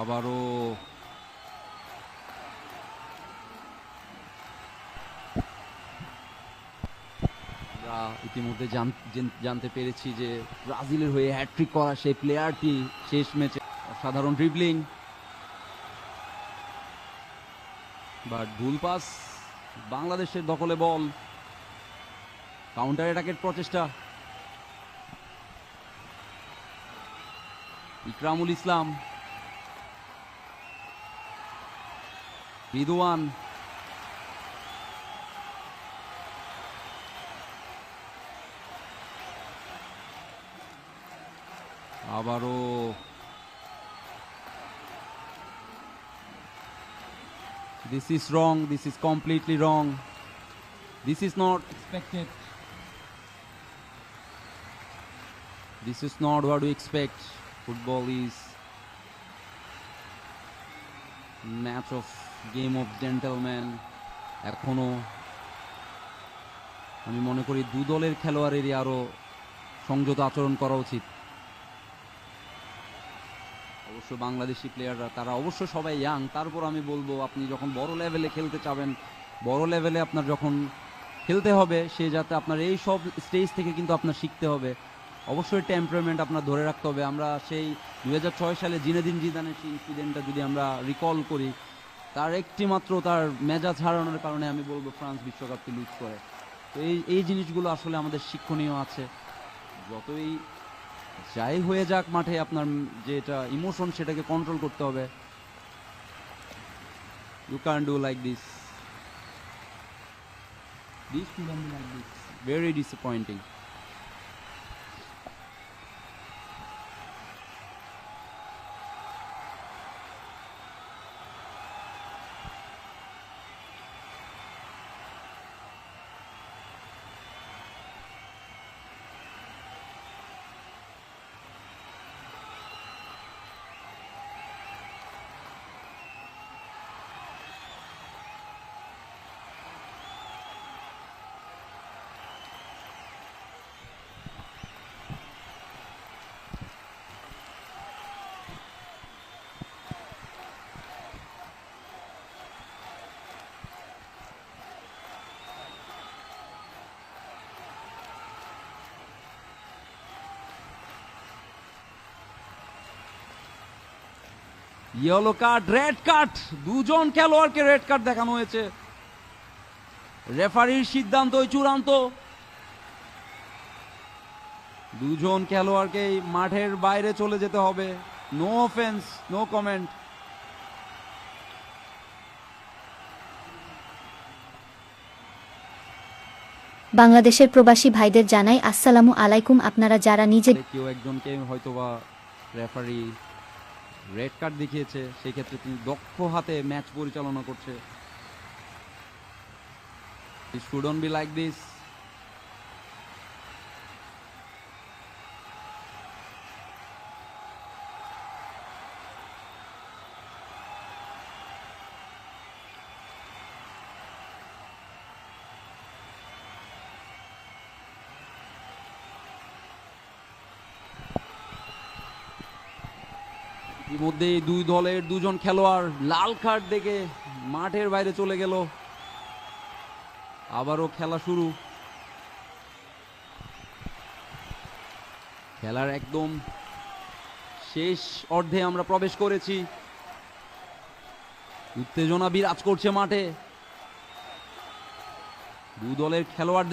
আবারও ইতিমধ্যে জান- জানতে পেরেছি যে ব্রাজিলের হয়ে হ্যাট্রিক করা সেই প্লেয়ারটি শেষ ম্যাচে অসাধারণ ড্রিবলিং বাট ভুল পাস বাংলাদেশের দখলে বল কাউন্টার অ্যাটাকের প্রচেষ্টা। ইকরামুল ইসলাম রিদওয়ান আবারও this is wrong this is completely wrong this is not expected This is not what we expect. Football is match of game of gentlemen. এখনও আমি মনে করি দু দলের খেলোয়াড়েরই আরও সংযত আচরণ করা উচিত অবশ্য বাংলাদেশি প্লেয়াররা তারা অবশ্য সবাই ইয়াং তারপর আমি বলব, আপনি যখন বড় লেভেলে খেলতে চাবেন, বড় লেভেলে আপনার যখন খেলতে হবে, সে যাতে আপনার এই সব স্টেজ থেকে কিন্তু আপনার শিখতে হবে অবশ্যই টেম্পারমেন্ট আপনার ধরে রাখতে হবে আমরা সেই দু হাজার ছয় সালে জিনেদিন জিদানের সেই ইনসিডেন্টটা যদি আমরা রিকল করি তার একটি মাত্র তার মেজাজ হারানোর কারণে আমি বলব ফ্রান্স বিশ্বকাপকে লুজ করে। তো এই এই জিনিসগুলো আসলে আমাদের শিক্ষণীয় আছে। যতই যাই হয়ে যাক মাঠে আপনার যেটা ইমোশন সেটাকে কন্ট্রোল করতে হবে। You can do like this this very disappointing yellow card red card দুজন খেলোয়াড়কে রেড কার্ড দেখানো হয়েছে। রেফারির সিদ্ধান্তই চূড়ান্ত। দুজন খেলোয়াড়কে মাঠের বাইরে চলে যেতে হবে। নো অফেন্স নো কমেন্ট বাংলাদেশের প্রবাসী ভাইদের জানাই আসসালামু আলাইকুম। আপনারা যারা নিজে কেউ একজনকে হয়তোবা রেফারি রেড কার্ড দেখিয়েছে সেই ক্ষেত্রে তিনি দক্ষ হাতে ম্যাচ পরিচালনা করছে। শুডন বি লাইক দিস ইতিমধ্যে দুই দলের দুজন খেলোয়াড় লাল কার্ড দেখে মাঠের বাইরে চলে গেল। আবারও খেলা শুরু। খেলার একদম শেষ অর্ধে আমরা প্রবেশ করেছি। উত্তেজনা বিরাজ করছে মাঠে। দু দলের খেলোয়াড়